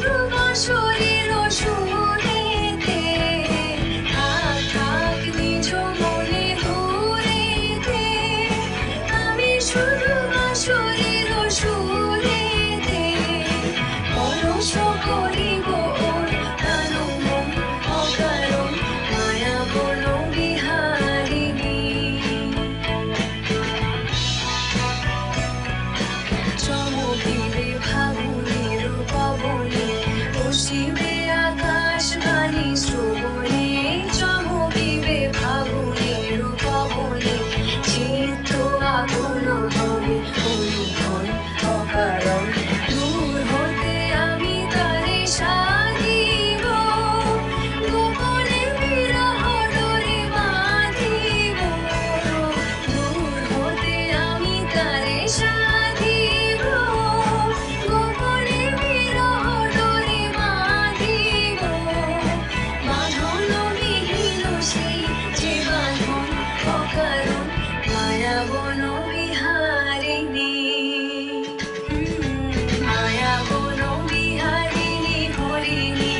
如果说，你若说。বন বিহারিণী। মায়া বন বিহারিণী হরিণী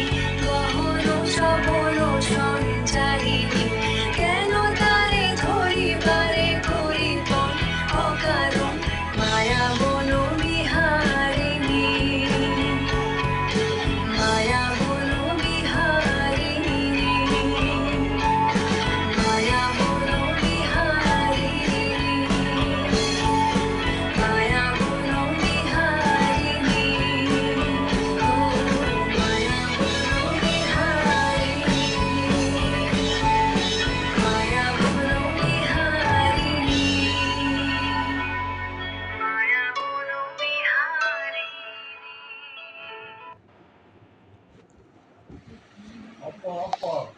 গহন সবর সঞ্চারিণী। 我老